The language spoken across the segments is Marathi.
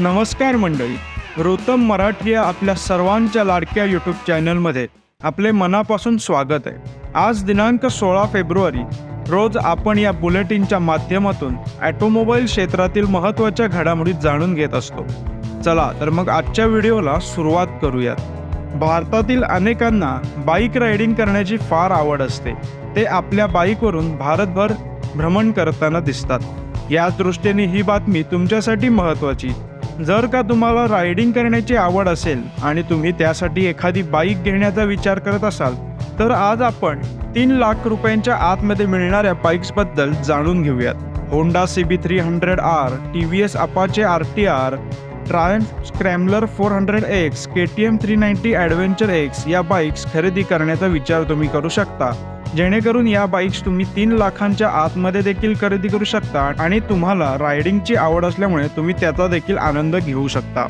नमस्कार मंडळी. रोतम मराठी या आपल्या सर्वांच्या लाडक्या यूट्यूब चॅनलमध्ये आपले मनापासून स्वागत आहे. आज दिनांक सोळा फेब्रुवारी रोज आपण या बुलेटिनच्या माध्यमातून ॲटोमोबाईल क्षेत्रातील महत्त्वाच्या घडामोडी जाणून घेत असतो. चला तर मग आजच्या व्हिडिओला सुरुवात करूयात. भारतातील अनेकांना बाईक रायडिंग करण्याची फार आवड असते. ते आपल्या बाईकवरून भारतभर भ्रमण करताना दिसतात. या दृष्टीने ही बातमी तुमच्यासाठी महत्त्वाची जर का तुम्हाला रायडिंग करण्याची आवड असेल आणि तुम्ही त्यासाठी एखादी बाईक घेण्याचा विचार करत असाल तर आज आपण तीन लाख रुपयांच्या आतमध्ये मिळणाऱ्या बाईक्सबद्दल जाणून घेऊयात. Honda C B three hundred R T V S Apache R T R Triumph scrambler four hundred X K T M three ninety adventure X या बाईक्स खरेदी करण्याचा विचार तुम्ही करू शकता. जेणेकरून या बाईक्स तुम्ही तीन लाखांच्या आतमध्ये देखील खरेदी करू शकता आणि तुम्हाला रायडिंगची आवड असल्यामुळे तुम्ही त्याचा देखील आनंद घेऊ शकता.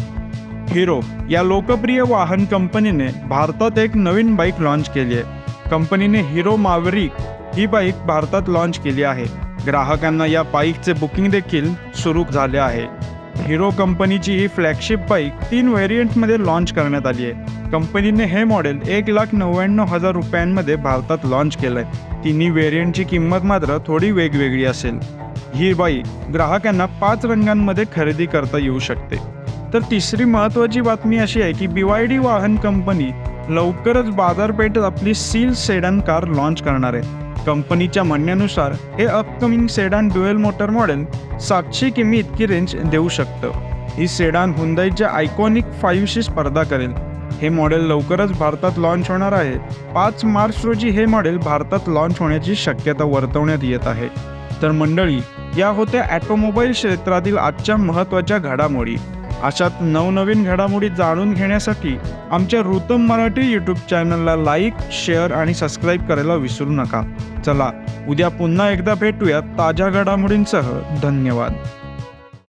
हिरो या लोकप्रिय वाहन कंपनीने भारतात एक नवीन बाईक लॉन्च केली आहे. कंपनीने हिरो मावरिक ही बाईक भारतात लॉन्च केली आहे. ग्राहकांना या बाईकचे बुकिंग देखील सुरू झाले आहे. हिरो कंपनीची ही फ्लॅगशिप बाईक तीन व्हेरियंटमध्ये लॉन्च करण्यात आली आहे. कंपनीने हे मॉडेल एक लाख नव्याण्णव हजार रुपयांमध्ये भारतात लॉन्च केलं आहे तिन्ही व्हेरियंटची किंमत मात्र थोडी वेगवेगळी असेल. ही बाईक ग्राहकांना पाच रंगांमध्ये खरेदी करता येऊ शकते. तर तिसरी महत्त्वाची बातमी अशी आहे की बी वाय डी वाहन कंपनी लवकरच बाजारपेठेत आपली सील सेडन कार लॉन्च करणार आहे. कंपनीच्या म्हणण्यानुसार हे upcoming sedan dual motor model सातशे किमी इतकी रेंज देऊ शकतं. ही सेडान हुंदाईच्या आयकॉनिक फाईव्हशी स्पर्धा करेल. हे मॉडेल लवकरच भारतात लॉन्च होणार आहे. पाच मार्च रोजी हे मॉडेल भारतात लॉन्च होण्याची शक्यता वर्तवण्यात येत आहे. तर मंडळी या होत्या ॲटोमोबाईल क्षेत्रातील आजच्या महत्त्वाच्या घडामोडी. अशात नवनवीन घडामोडी जाणून घेण्यासाठी आमच्या ऋतम मराठी यूट्यूब चॅनलला लाईक शेअर आणि सबस्क्राईब करायला विसरू नका. चला उद्या पुन्हा एकदा भेटूया ताज्या घडामोडींसह. धन्यवाद.